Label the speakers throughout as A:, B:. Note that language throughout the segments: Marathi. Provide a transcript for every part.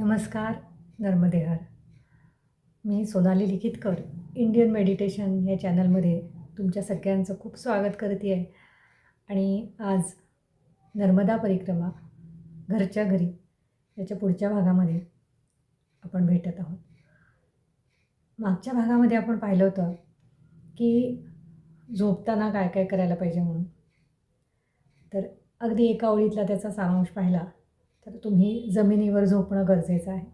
A: नमस्कार नर्मदेहर. मी सोनाली लिखितकर इंडियन मेडिटेशन या चॅनलमध्ये तुमच्या सगळ्यांचं खूप स्वागत करते आहे आणि आज नर्मदा परिक्रमा घरच्या घरी याच्या पुढच्या भागामध्ये आपण भेटत आहोत. मागच्या भागामध्ये आपण पाहिलं होतं की झोपताना काय काय करायला पाहिजे म्हणून. तर अगदी एका ओळीतला त्याचा सारांश पाहिला. तर तुम्ही जमिनीवर झोपणं गरजेचं आहे.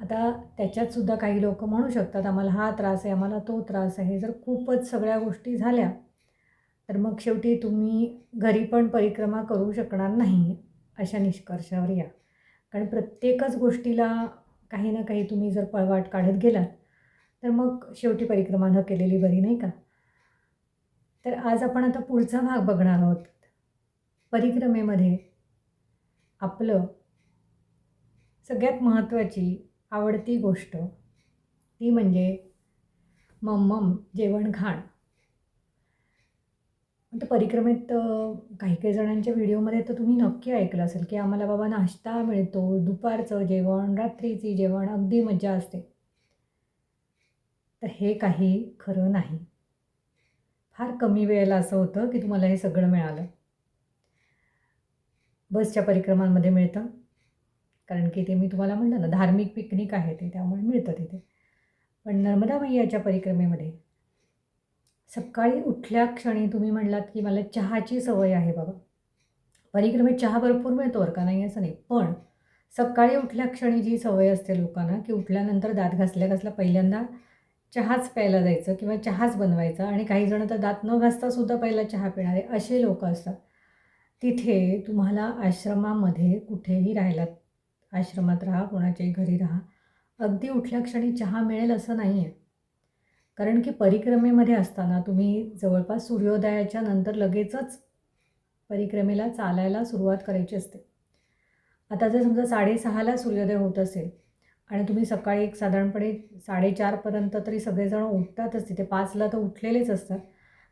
A: आता त्याच्यातसुद्धा काही लोक म्हणू शकतात आम्हाला हा त्रास आहे आम्हाला तो त्रास आहे. जर खूपच सगळ्या गोष्टी झाल्या तर मग शेवटी तुम्ही घरी पण परिक्रमा करू शकणार नाही अशा निष्कर्षावर या. कारण प्रत्येकच गोष्टीला काही ना काही तुम्ही जर पळवाट काढत गेलात तर मग शेवटी परिक्रमा न केलेली बरी नाही का? तर आज आपण आता पुढचा भाग बघणार आहोत. परिक्रमेमध्ये आपलं सगळ्यात महत्त्वाची आवडती गोष्ट ती म्हणजे मम्मम जेवण खाण. तर परिक्रमेत काही काही जणांच्या व्हिडिओमध्ये तर तुम्ही नक्की ऐकलं असेल की आम्हाला बाबा नाश्ता मिळतो दुपारचं जेवण रात्रीची जेवण अगदी मजा असते. तर हे काही खरं नाही. फार कमी वेळेला असं होतं की तुम्हाला हे सगळं मिळालं. बसच्या परिक्रमांमध्ये मिळतं. कारण की ते मी तुम्हाला म्हणलं ना धार्मिक पिकनिक आहे ते त्यामुळे मिळतं तिथे. पण नर्मदा मैयाच्या परिक्रमेमध्ये सकाळी उठल्या क्षणी तुम्ही म्हणलात की मला चहाची सवय आहे बाबा. परिक्रमेत चहा भरपूर मिळतो का? नाही असं नाही. पण सकाळी उठल्या क्षणी जी सवय असते लोकांना की उठल्यानंतर दात घासल्या घासल्या पहिल्यांदा चहाच प्यायला जायचं किंवा चहाच बनवायचा आणि काही जण तर दात न घासतासुद्धा पहिला चहा पिणारे असे लोक असतात. तिथे तुम्हाला आश्रमामध्ये कुठेही राहिलात आश्रमात राहा कोणाच्याही घरी राहा. अगदी उठल्या क्षणी चहा मिळेल असं नाही आहे कारण की परिक्रमेमध्ये असताना तुम्ही जवळपास सूर्योदयाच्या नंतर लगेचच परिक्रमेला चालायला सुरुवात करायची असते. आता जर समजा साडेसहाला सूर्योदय होत असेल आणि तुम्ही सकाळी एक साधारणपणे साडेचारपर्यंत तरी सगळेजण उठतातच तिथे पाचला तर उठलेलेच असतात.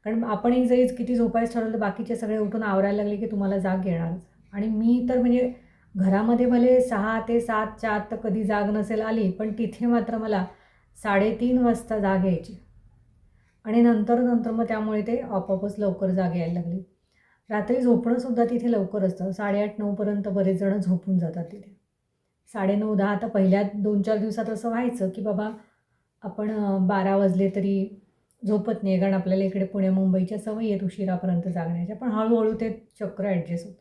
A: कारण आपणही जरी किती झोपायचं ठरवलं तर बाकीचे सगळे उठून आवरायला लागले की तुम्हाला जाग येणारच आणि मी तर म्हणजे घरामध्ये भले सहा ते सातच्या आत तर कधी जाग नसेल आली पण तिथे मात्र मला साडेतीन वाजता जाग यायची. आणि नंतर नंतर मग त्यामुळे ते आपोआपच लवकर जाग यायला लागली. रात्री झोपणंसुद्धा तिथे लवकर असतं. साडेआठ नऊपर्यंत बरेच जणं झोपून जातात तिथे. साडेनऊ दहा आता पहिल्या दोन चार दिवसात असं व्हायचं की बाबा आपण बारा वाजले तरी झोपत नाही. कारण आपल्याला इकडे पुणे मुंबईच्या सवयी आहेत उशिरापर्यंत जागण्याच्या. पण हळूहळू ते चक्र ॲडजस्ट होतं.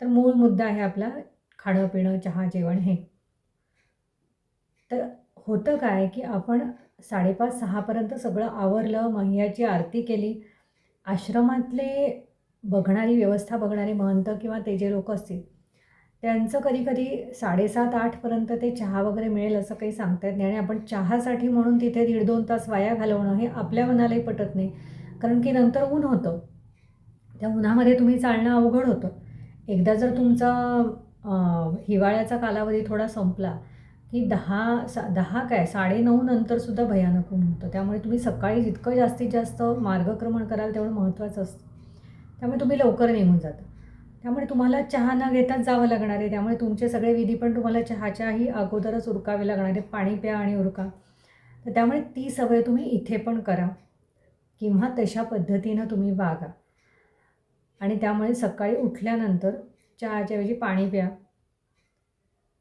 A: तर मूळ मुद्दा आहे आपला खाणं पिणं चहा जेवण हे. तर होतं काय की आपण साडेपाच सहापर्यंत सगळं आवरलं महियाची आरती केली. आश्रमातले बघणारी व्यवस्था बघणारे महंत किंवा ते जे लोक असतील त्यांचं कधी कधी साडेसात आठपर्यंत ते चहा वगैरे मिळेल असं काही सांगता येत नाही. आणि आपण चहासाठी म्हणून तिथे दीड दोन तास वाया घालवणं हे आपल्या मनालाही पटत नाही. कारण की नंतर ऊन होतं. त्या उन्हामध्ये तुम्ही चालणं अवघड होतं. एकदा जर तुमचा हिवाळ्याचा कालावधी थोडा संपला की दहा सा दहा काय साडेनऊ नंतरसुद्धा भयानक ऊन होतं. त्यामुळे तुम्ही सकाळी जितकं जास्तीत जास्त मार्गक्रमण कराल तेवढं महत्त्वाचं असतं. त्यामुळे तुम्ही लवकर निघून जाता. त्यामुळे तुम्हाला चहा न घेताच जावं लागणार आहे. त्यामुळे तुमचे सगळे विधी पण तुम्हाला चहाच्याही अगोदरच उरकावे लागणार आहे पाणी प्या आणि उरका. तर त्यामुळे ती सवय तुम्ही इथे पण करा किंवा तशा पद्धतीनं तुम्ही वागा. आणि त्यामुळे सकाळी उठल्यानंतर चहाच्याऐवजी पाणी प्या.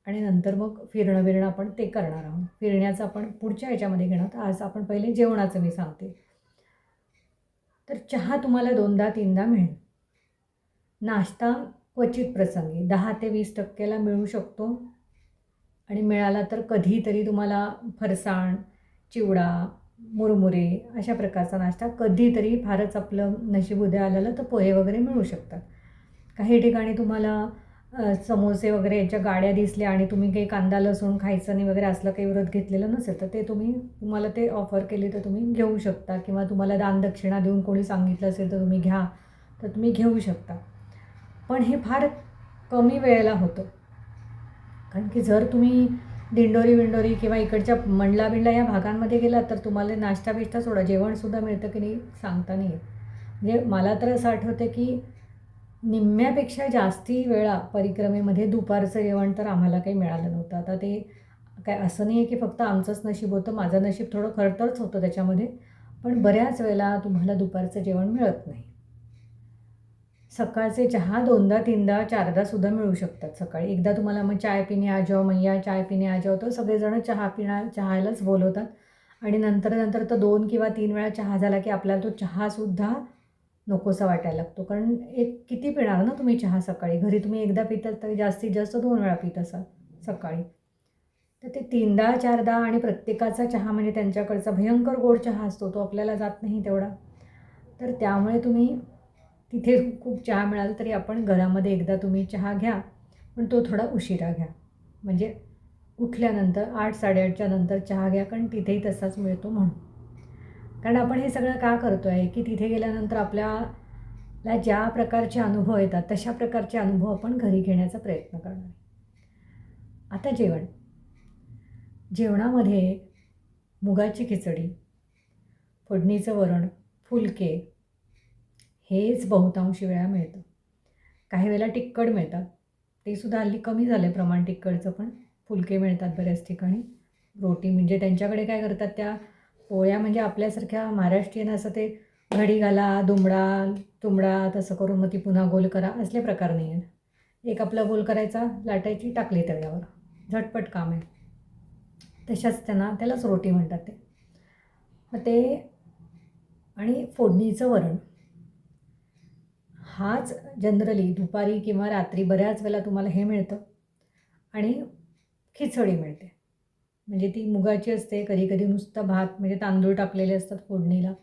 A: आणि नंतर मग फिरणं बिरणं आपण ते करणार आहोत. फिरण्याचं आपण पुढच्या ह्याच्यामध्ये घेणार आज आपण पहिले जेवणाचं मी सांगते. तर चहा तुम्हाला दोनदा तीनदा मिळेल. नाश्ता क्वचित प्रसंगी. दहा ते वीस टक्क्याला मिळू शकतो. आणि मिळाला तर कधीतरी तुम्हाला फरसाण चिवडा मुरमुरे अशा प्रकारचा नाश्ता कधीतरी फारच आपलं नशीब उद्या आलेलं तर पोहे वगैरे मिळू शकतात. काही ठिकाणी तुम्हाला समोसे वगैरे याच्या गाड्या दिसल्या आणि तुम्ही काही कांदा लसूण खायचं नाही वगैरे असलं काही व्रत घेतलेलं नसेल तर ते तुम्ही तुम्हाला ते ऑफर केली तर तुम्ही घेऊ शकता. किंवा तुम्हाला दानदक्षिणा देऊन कोणी सांगितलं असेल तर तुम्ही घ्या. तर तुम्ही घेऊ शकता. पण हे फार कमी वेळेला होतं. कारण की जर तुम्ही दिंडोरी विंडोरी किंवा इकडच्या मंडला बिंडला या भागांमध्ये गेलात तर तुम्हाला नाश्ता बिश्ता सोडा जेवणसुद्धा मिळतं की नाही सांगता नाही म्हणजे मला तर असं आठवतं की निम्म्यापेक्षा जास्ती वेळा परिक्रमेमध्ये दुपारचं जेवण तर आम्हाला काही मिळालं नव्हतं. आता ते काय असं नाही आहे की फक्त आमचंच नशीब होतं माझं नशीब थोडं खरतरच होतं त्याच्यामध्ये. पण बऱ्याच वेळेला तुम्हाला दुपारचं जेवण मिळत नाही. सकाळचे चहा दोनदा तीनदा चारदासुद्धा मिळू शकतात सकाळी. एकदा तुम्हाला मग चाय पिणे आ जाओ मैया चाय पिणे आ जाओ तर सगळेजण चहा पिणा चहायलाच बोलवतात. आणि नंतर नंतर तर दोन किंवा तीन वेळा चहा झाला की आपल्याला तो चहासुद्धा नकोसा वाटायला लागतो. कारण एक किती पिणार ना तुम्ही चहा सकाळी? घरी तुम्ही एकदा पितात तरी जास्तीत जास्त दोन वेळा पित असाल सकाळी. तर ते तीनदा चारदा आणि प्रत्येकाचा चहा म्हणजे त्यांच्याकडचा भयंकर गोड चहा असतो तो आपल्याला जात नाही तेवढा. तर त्यामुळे तुम्ही तिथे खूप चहा मिळाला तरी आपण घरामध्ये एकदा तुम्ही चहा घ्या पण तो थोडा उशिरा घ्या. म्हणजे उठल्यानंतर आठ साडेआठच्या नंतर चहा घ्या कारण तिथेही तसाच मिळतो म्हणून. कारण आपण हे सगळं का करतो आहे की तिथे गेल्यानंतर आपल्याला ज्या प्रकारचे अनुभव येतात तशा प्रकारचे अनुभव आपण घरी घेण्याचा प्रयत्न करणार. आहे आता जेवण. जेवणामध्ये मुगाची खिचडी फोडणीचं वरण फुलके हेच बहुतांशी वेळा मिळतं. काही वेळेला टिक्कड मिळतात. ते सुद्धा हल्ली कमी झालं आहे प्रमाण टिक्कडचं पण. फुलके मिळतात बऱ्याच ठिकाणी. रोटी म्हणजे त्यांच्याकडे काय करतात त्या पोळ्या म्हणजे आपल्यासारख्या महाराष्ट्रीयन असं ते घडी घाला दुमडा तुंबडा तसं करून मग ती पुन्हा गोल करा असले प्रकार नाही आहेत एक आपला गोल करायचा लाटायची टाकली तव्यावर. झटपट काम आहे. तशाच त्यांना त्यालाच रोटी म्हणतात ते. मग ते आणि फोडणीचं वरण. हाच जनरली दुपारी किंवा रात्री बऱ्याच वेळेला तुम्हाला हे मिळतं. आणि खिचडी मिळते. म्हणजे ती मुगाची असते कधी कधी नुसता भात म्हणजे तांदूळ टाकलेले असतात फोडणीला.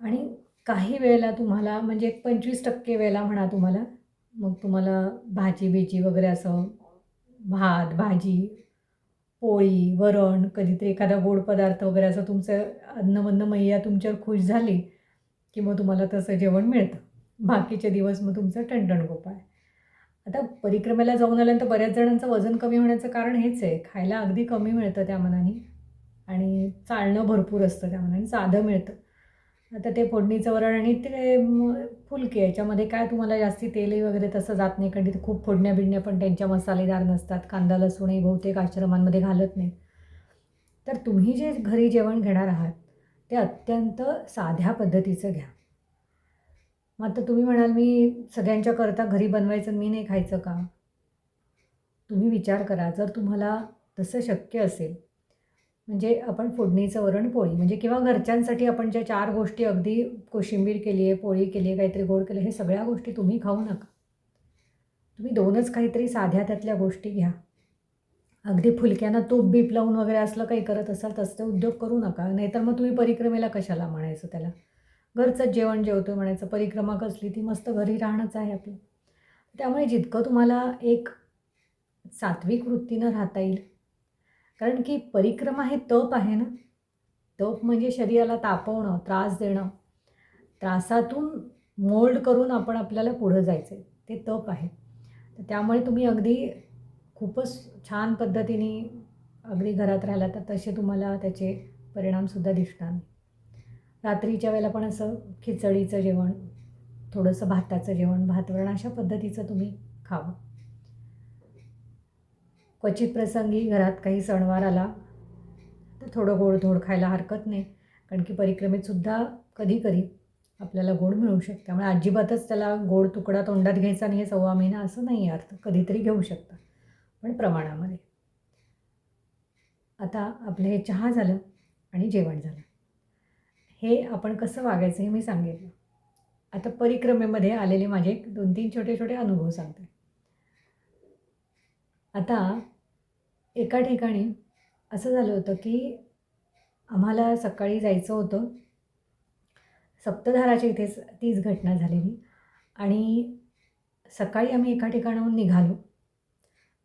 A: आणि काही वेळेला तुम्हाला म्हणजे एक पंचवीस टक्के वेळेला म्हणा तुम्हाला मग तुम्हाला भाजी बिजी वगैरे असं भात भाजी पोळी वरण कधीतरी एखादा गोड पदार्थ वगैरे असं तुमचं अन्नमन्न मैया तुमच्यावर खुश झाली की मग तुम्हाला तसं जेवण मिळतं. बाकीचे दिवस मग तुमचं टणटण गोपाळ आता परिक्रमेला जाऊन आल्यानंतर बऱ्याच जणांचं वजन कमी होण्याचं कारण हेच आहे. खायला अगदी कमी मिळतं त्या मनाने आणि चालणं भरपूर असतं त्या मनाने साधं मिळतं. आता ते फोडणीचं वरण आणि ते फुलके याच्यामध्ये काय तुम्हाला जास्ती तेलही वगैरे तसं जात नाही कारण तिथे खूप फोडण्या बिडण्या पण त्यांच्या मसालेदार नसतात. कांदा लसूणही बहुतेक आश्रमांमध्ये घालत नाही. तर तुम्ही जे घरी जेवण घेणार आहात ते अत्यंत साध्या पद्धतीचं घ्या. मग आता तुम्ही म्हणाल मी सगळ्यांच्या करता घरी बनवायचं मी नाही खायचं का? तुम्ही विचार करा जर तुम्हाला तसं शक्य असेल. म्हणजे आपण फोडणीचं वरण पोळी. म्हणजे किंवा घरच्यांसाठी आपण ज्या चार गोष्टी अगदी कोशिंबीर केली आहे पोळी केली आहे काहीतरी गोड केलं हे सगळ्या गोष्टी तुम्ही खाऊ नका. तुम्ही दोनच काहीतरी साध्या त्यातल्या गोष्टी घ्या. अगदी फुलक्यांना तूप बीप लावून वगैरे असलं काही करत असाल तसं उद्योग करू नका. नाहीतर मग तुम्ही परिक्रमेला कशाला म्हणायचं त्याला? घरचंच जेवण जेवतो म्हणायचं परिक्रमा कसली ती मस्त घरी राहणंच आहे आपलं. त्यामुळे जितकं तुम्हाला एक सात्विक वृत्तीनं राहता येईल कारण की परिक्रमा हे तप आहे ना? तप म्हणजे शरीराला तापवणं त्रास देणं. त्रासातून मोल्ड करून आपण आपल्याला पुढं जायचं आहे ते तप आहे. तर त्यामुळे तुम्ही अगदी खूपच छान पद्धतीने अगदी घरात राहिला तर तसे तुम्हाला त्याचे परिणामसुद्धा दिसणार नाही. रात्रीच्या वेळेला पण असं खिचडीचं जेवण थोडंसं भाताचं जेवण भातवरण अशा पद्धतीचं तुम्ही खावं. क्वचित प्रसंगी घरात काही सणवार आला तर थोडं गोड धोड खायला हरकत नाही कारण की परिक्रमेतसुद्धा कधी कधी आपल्याला गोड मिळू शकते. त्यामुळे अजिबातच त्याला गोड तुकडा तोंडात घ्यायचा नाही हे सव्वा महिना असं नाही अर्थ. कधीतरी घेऊ शकता पण प्रमाणामध्ये. आता आपलं हे चहा झालं आणि जेवण झालं. हे आपण कसं वागायचं हे मी सांगितलं. आता परिक्रमेमध्ये आलेले माझे दोन तीन छोटे छोटे अनुभव सांगते. आता एका ठिकाणी असं झालं होतं की आम्हाला सकाळी जायचं होतं. सप्तधाराच्या इथेच तीच घटना झालेली आणि सकाळी आम्ही एका ठिकाणाहून निघालो.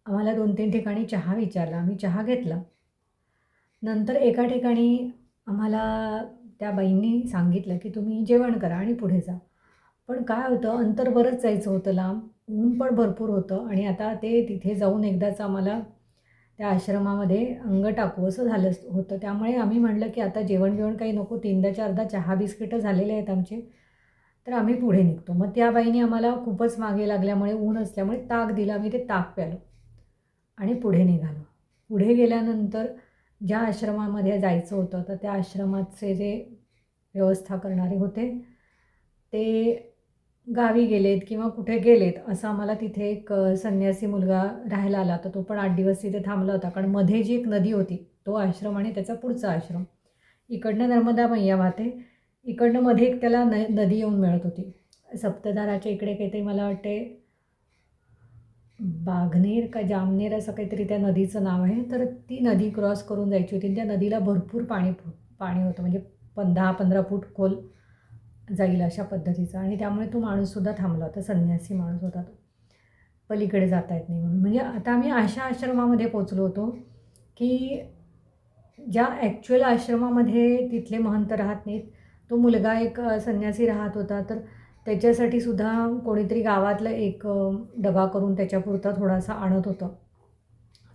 A: आम्हाला दोन तीन ठिकाणी चहा विचारला. आम्ही चहा घेतला. नंतर एका ठिकाणी आम्हाला त्या बाईंनी सांगितलं की तुम्ही जेवण करा आणि पुढे जा. पण काय होतं अंतर बरंच जायचं होतं लांब ऊन पण भरपूर होतं आणि आता ते तिथे जाऊन एकदाच आम्हाला त्या आश्रमामध्ये अंग टाकू असं झालं होतं. त्यामुळे आम्ही म्हणलं की आता जेवण बिवण काही नको तीनदा चारदा चहा बिस्किटं झालेले आहेत आमचे तर आम्ही पुढे निघतो. मग त्या बाईने आम्हाला खूपच मागे लागल्यामुळे ऊन असल्यामुळे ताक दिलं आम्ही ते ताक प्यालो आणि पुढे निघालो. पुढे गेल्यानंतर ज्या आश्रमामध्ये जायचं होतं तर त्या आश्रमाचे जे व्यवस्था करणारे होते ते गावी गेलेत किंवा कुठे गेलेत असं आम्हाला तिथे एक संन्यासी मुलगा राहायला आला तर तो पण आठ दिवस तिथे थांबला होता. कारण मध्ये जी एक नदी होती तो आश्रम आणि त्याचा पुढचा आश्रम. इकडनं नर्मदा मैया वाहते. इकडनं मध्ये एक त्याला न नदी येऊन मिळत होती. सप्तदाराच्या इकडे काहीतरी मला वाटते बाघनेर का जामनेर असं काहीतरी त्या नदीचं नाव आहे. तर ती नदी क्रॉस करून जायची होती आणि त्या नदीला भरपूर पाणी पाणी होतं. म्हणजे पण दहा पंधरा फूट खोल जाईल अशा पद्धतीचं. आणि त्यामुळे तो माणूससुद्धा थांबला होता. संन्यासी माणूस होता तो. पलीकडे जाता येत नाही म्हणून. म्हणजे आता आम्ही अशा आश्रमामध्ये पोचलो होतो की ज्या ॲक्च्युअल आश्रमामध्ये तिथले महंत राहत नाहीत तो मुलगा एक संन्यासी राहत होता. तर त्याच्यासाठी सुद्धा कोणीतरी गावातलं एक डबा करून त्याच्यापुरता थोडासा आणत होतं.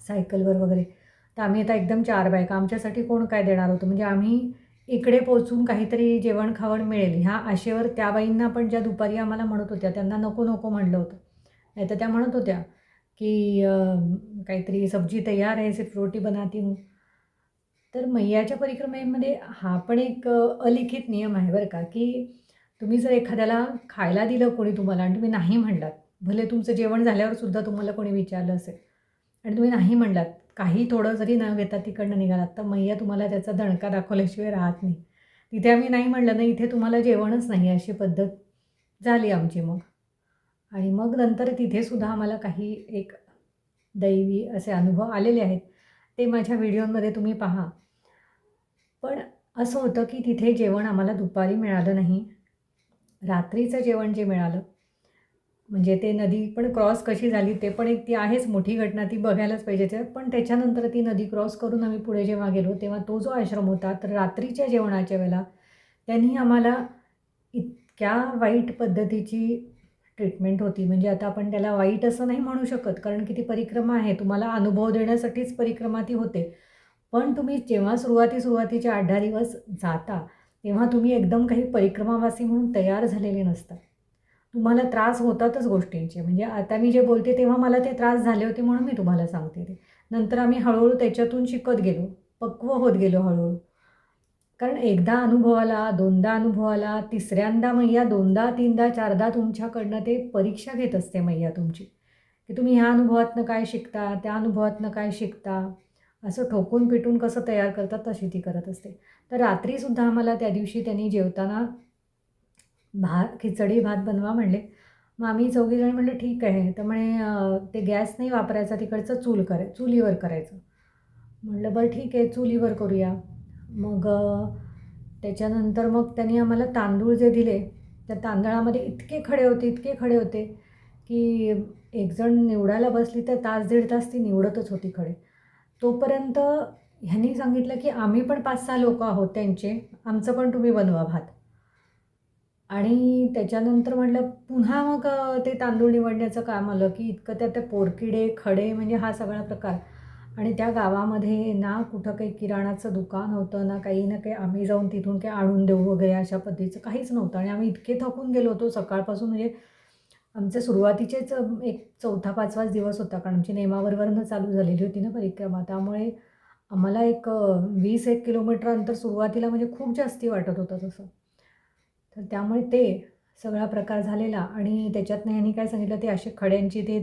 A: सायकलवर वगैरे. तर आम्ही आता एकदम चार बायका. आमच्यासाठी कोण काय देणार होतं? म्हणजे आम्ही इकडे पोचून काहीतरी जेवण खावण मिळेल. ह्या आशेवर त्या बाईंना पण ज्या दुपारी आम्हाला म्हणत होत्या त्यांना नको नको म्हणलं होतं. नाही तर त्या म्हणत होत्या की काहीतरी सब्जी तयार आहे सिर्फ रोटी बनाती हूँ. तर मैयाच्या परिक्रमेमध्ये हा पण एक अलिखित नियम आहे बरं का की तुम्ही जर एखाद्याला खायला दिलं कोणी तुम्हाला आणि तुम्ही नाही म्हणलात भले तुमचं जेवण झाल्यावर सुद्धा तुम्हाला कोणी विचारलं असेल आणि तुम्ही नाही म्हणलात काही थोडं जरी न घेता तिकडनं निघालात तर मैया तुम्हाला त्याचा दणका दाखवल्याशिवाय राहत नाही. तिथे आम्ही नाही म्हणलं नाही इथे तुम्हाला जेवणच नाही अशी पद्धत झाली आमची मग. आणि मग नंतर तिथेसुद्धा आम्हाला काही एक दैवी असे अनुभव आलेले आहेत. ते माझ्या व्हिडिओमध्ये तुम्ही पहा. पण असं होतं की तिथे जेवण आम्हाला दुपारी मिळालं नाही. रात्रीचं जेवण जे मिळालं म्हणजे ते नदी पण क्रॉस कशी झाली ते पण एक ती आहेच मोठी घटना ती बघायलाच पाहिजे ते. पण त्याच्यानंतर ती नदी क्रॉस करून आम्ही पुढे जेव्हा गेलो तेव्हा तो जो आश्रम होता तर रात्रीच्या जेवणाच्या वेळेला त्यांनी आम्हाला इतक्या वाईट पद्धतीची ट्रीटमेंट होती. म्हणजे आता आपण त्याला वाईट असं नाही म्हणू शकत कारण की ती परिक्रमा आहे. तुम्हाला अनुभव देण्यासाठीच परिक्रमा ती होते. पण तुम्ही जेव्हा सुरुवाती सुरुवातीचे आठ दहा दिवस जाता तेव्हा तुम्ही एकदम काही परिक्रमावासी म्हणून तयार झालेले नसतात तुम्हाला त्रास होतातच गोष्टींचे. म्हणजे आता मी जे बोलते तेव्हा मला ते त्रास झाले होते म्हणून मी तुम्हाला सांगते ते. नंतर आम्ही हळूहळू त्याच्यातून शिकत गेलो. पक्व होत गेलो हळूहळू. कारण एकदा अनुभव आला दोनदा अनुभव आला तिसऱ्यांदा मैया दोनदा तीनदा चारदा तुमच्याकडनं ते परीक्षा घेत असते मैया तुमची. की तुम्ही ह्या अनुभवातनं काय शिकता त्या अनुभवातनं काय शिकता? असं ठोकून पिटून कसं तयार करतात तशी ती करत असते. तर रात्रीसुद्धा आम्हाला त्या दिवशी त्यांनी जेवताना भात खिचडी भात बनवा म्हणले. मग आम्ही चौघीजण म्हणलं ठीक आहे. तर म्हणे ते गॅस नाही वापरायचा तिकडचं चूल कराय चुलीवर करायचं. म्हणलं बरं ठीक आहे चुलीवर करूया. मग त्याच्यानंतर मग त्यांनी आम्हाला तांदूळ जे दिले त्या तांदळामध्ये इतके खडे होते इतके खडे होते की एकजण निवडायला बसली तर तास दीड तास ती निवडतच होती खडे. तोपर्यंत ह्यांनी सांगितलं की आम्ही पण पाच सहा लोक आहोत त्यांचे. आमचं पण तुम्ही बनवा भात. आणि त्याच्यानंतर म्हटलं पुन्हा मग ते तांदूळ निवडण्याचं काम आलं की इतकं त्यात ते पोरकिडे खडे म्हणजे हा सगळा प्रकार. आणि त्या गावामध्ये ना कुठं काही किराणाचं दुकान होतं ना काही ना काही आम्ही जाऊन तिथून काही आणून देऊ वगैरे अशा पद्धतीचं काहीच नव्हतं. आणि आम्ही इतके थकून गेलो होतो सकाळपासून म्हणजे आमचे सुरुवातीचेच एक चौथा पाचवाच दिवस होता कारण आमची नेमावरवरनं चालू झालेली होती ना परिक्रमा. त्यामुळे आम्हाला एक वीस एक किलोमीटर अंतर सुरुवातीला म्हणजे खूप जास्ती वाटत होतं तसं. तर त्यामुळे ते सगळा प्रकार झालेला आणि त्याच्यातनं ह्यांनी काय सांगितलं ते असे खड्यांची ते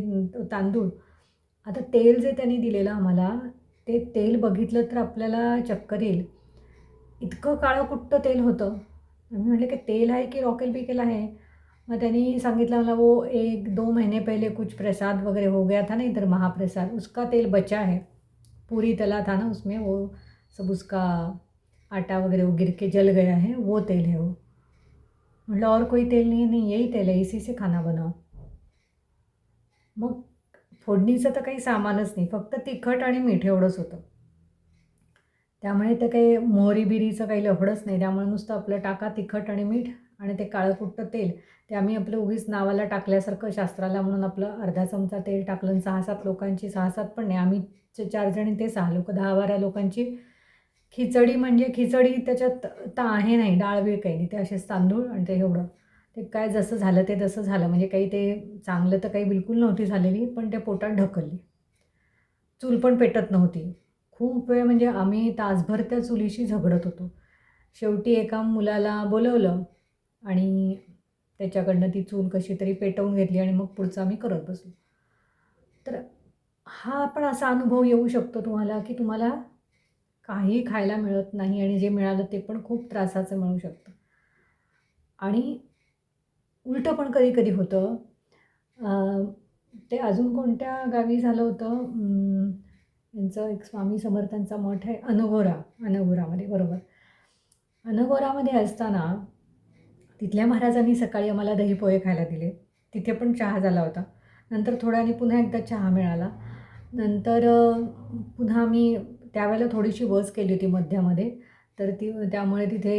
A: तांदूळ. आता तेल जे त्यांनी दिलेलं आम्हाला ते तेल बघितलं तर आपल्याला चक्कर येईल. इतकं काळं कुठं तेल होतं? आम्ही म्हटलं की तेल आहे की रॉकेल पिकेल आहे? मग त्यांनी सांगितलं मला वो एक दो महीने पहले कुछ प्रसाद वगैरह हो गया था ना इधर महाप्रसाद उसका तेल बचा है पूरी तला था ना उसमें वो सब उसका आटा वगैरह वो गिर के जल गया है वो तेल है वो. म्हटलं और कोई तेल नहीं है नहीं यही तेल है इसी से खाना बनाओ. मग फोडणीचं तर काही सामानच नाही फक्त तिखट आणि मीठ एवढंच होतं. त्यामुळे तर काही मोहरी बिरीचं काही लफडंच नाही त्यामुळे नुसतं आपलं टाका तिखट आणि मीठ आणि ते काळं कुट्ट तेल ते आम्ही आपलं उगीच नावाला टाकल्यासारखं शास्त्राला म्हणून आपलं अर्धा चमचा तेल टाकलं आणि सहा सात लोकांची सहा सात पण नाही आम्ही च- चार जणी ते सहा लोक दहा बारा लोकांची. खिचडी म्हणजे खिचडी त्याच्यात तर आहे नाही डाळ बीळ काही नाही ते असेच तांदूळ आणि ते एवढं. ते काय जसं झालं ते तसं झालं म्हणजे काही ते चांगलं तर काही बिलकुल नव्हती झालेली पण ते पोटात ढकलली. चूल पण पेटत नव्हती. खूप वेळ म्हणजे आम्ही तासभर त्या चुलीशी झगडत होतो. शेवटी एका मुलाला बोलवलं आणि त्याच्याकडनं ती चूल कशी तरी पेटवून घेतली आणि मग पुढचं आम्ही करत बसलो. तर हा पण असा अनुभव येऊ शकतो तुम्हाला की तुम्हाला काही खायला मिळत नाही आणि जे मिळालं ते पण खूप त्रासाचं मिळू शकतं. आणि उलटं पण कधी कधी होतं. ते अजून कोणत्या गावी झालं होतं? यांचं एक स्वामी समर्थांचा मठ आहे अनगोरा अनघोरामध्ये बरोबर. अनगोरामध्ये असताना तिथल्या महाराजांनी सकाळी आम्हाला दही पोहे खायला दिले. तिथे पण चहा झाला होता. नंतर थोड्याने पुन्हा एकदा चहा मिळाला. नंतर पुन्हा आम्ही त्यावेळेला थोडीशी बस केली होती मध्यामध्ये. तर ती त्यामुळे तिथे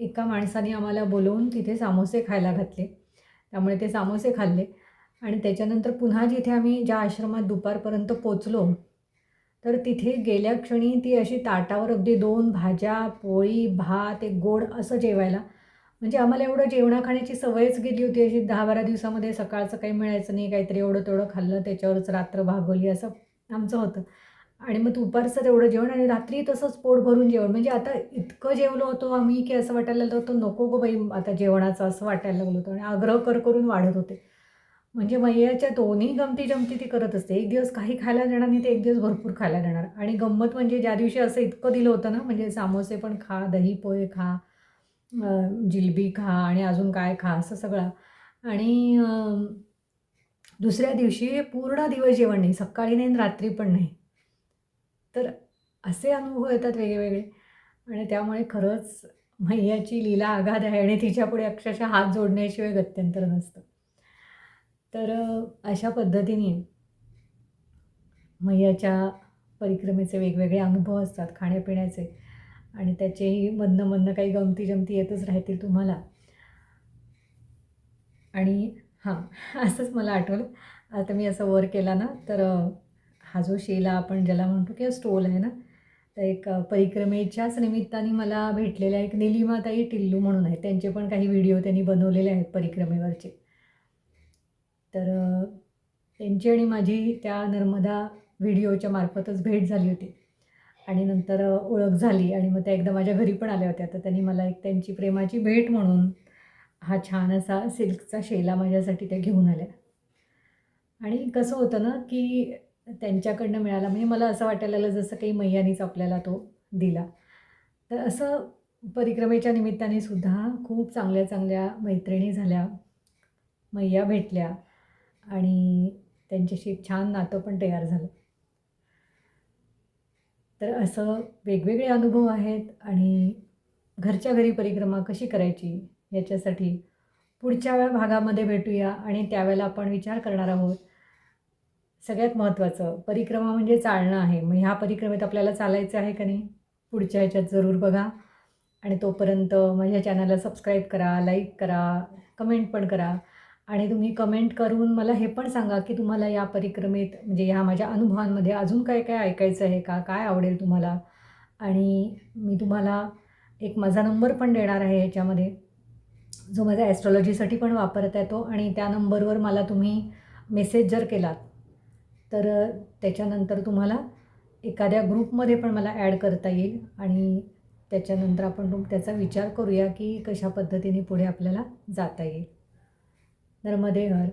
A: एका माणसाने आम्हाला बोलवून तिथे सामोसे खायला घातले. त्यामुळे ते सामोसे खाल्ले. आणि त्याच्यानंतर पुन्हा जिथे आम्ही ज्या आश्रमात दुपारपर्यंत पोचलो तर तिथे गेल्या क्षणी ती अशी ताटावर अगदी दोन भाज्या पोळी भात एक गोड असं जेवायला. म्हणजे आम्हाला एवढं जेवणा खाण्याची सवयच गेली होती अशी दहा बारा दिवसामध्ये सकाळचं काही मिळायचं नाही काहीतरी एवढं तेवढं खाल्लं त्याच्यावरच रात्र भागवली असं आमचं होतं. आणि मग दुपारचं तेवढं जेवण आणि रात्री तसंच पोट भरून जेवण. म्हणजे आता इतकं जेवलो होतो आम्ही की असं वाटायला लागलं होतं नको गो बाई आता जेवणाचं असं वाटायला लागलं होतं आणि आग्रह कर करून वाढत होते. म्हणजे मैयाच्या दोन्ही गमती जमती ती करत असते. एक दिवस काही खायला देणार नाही ते एक दिवस भरपूर खायला देणार आणि गंमत म्हणजे ज्या दिवशी असं इतकं दिलं होतं ना म्हणजे सामोसे पण खा दही पोहे खा जिलबी खा आणि अजून काय खा असं सगळं. आणि दुसऱ्या दिवशी पूर्ण दिवस जेवण नाही. सकाळी नाही रात्री पण नाही. तर असे अनुभव येतात वेगवेगळे. आणि त्यामुळे खरंच मैयाची लीला आघात आहे आणि तिच्यापुढे अक्षरशः हात जोडण्याशिवाय गत्यंतर नसतं. तर अशा पद्धतीने मैयाच्या परिक्रमेचे वेगवेगळे अनुभव असतात खाण्यापिण्याचे. आणि त्याचेही मधनं मधनं काही गमती जमती येतच राहतील तुम्हाला. आणि हां असंच मला आठवलं. आता मी असं वर केला ना तर हा जो शेला आपण ज्याला म्हणतो किंवा स्टोल आहे ना तर एक परिक्रमेच्याच निमित्ताने मला भेटलेल्या एक निलिमाताई टिल्लू म्हणून आहे त्यांचे पण काही व्हिडिओ त्यांनी बनवलेले आहेत परिक्रमेवरचे. तर त्यांची आणि माझी त्या नर्मदा व्हिडिओच्या मार्फतच भेट झाली होती. आणि नंतर ओळख झाली आणि मग त्या एकदा माझ्या घरी पण आल्या होत्या. तर त्यांनी मला एक त्यांची प्रेमाची भेट म्हणून हा छान असा सिल्कचा शेला माझ्यासाठी त्या घेऊन आल्या. आणि कसं होतं ना की त्यांच्याकडनं मिळाला म्हणजे मला असं वाटायला लागलं जसं काही मैयानीच आपल्याला तो दिला. तर असं परिक्रमेच्या निमित्ताने सुद्धा खूप चांगल्या चांगल्या मैत्रिणी झाल्या मैया भेटल्या. आणि त्यांच्याशी छान नातं पण तयार झालं. तर असं वेगवेगळे अनुभव आहेत आणि घरच्या घरी परिक्रमा कशी करायची याच्यासाठी पुढच्या वेळा भागामध्ये भेटूया आणि त्यावेळेला आपण विचार करणार आहोत. सगळ्यात महत्त्वाचं परिक्रमा म्हणजे चालणं आहे. मग ह्या परिक्रमेत आपल्याला चालायचं आहे का नाही? पुढच्या ह्याच्यात जरूर बघा. आणि तोपर्यंत माझ्या चॅनलला सबस्क्राईब करा लाईक करा कमेंट पण करा. आणि तुम्ही कमेंट करून मला हे पण सांगा की तुम्हाला या परिक्रमेत म्हणजे ह्या माझ्या अनुभवांमध्ये अजून काय काय ऐकायचं आहे का? काय आवडेल तुम्हाला? आणि मी तुम्हाला एक माझा नंबर पण देणार आहे ह्याच्यामध्ये जो माझा ॲस्ट्रॉलॉजीसाठी पण वापरता येतो आणि त्या नंबरवर मला तुम्ही मेसेज जर केलात तर त्याच्यानंतर तुम्हाला एखाद्या ग्रुपमध्ये पण मला ॲड करता येईल. आणि त्याच्यानंतर आपण त्याचा विचार करूया की कशा पद्धतीने पुढे आपल्याला जाता येईल. नर्मदे हर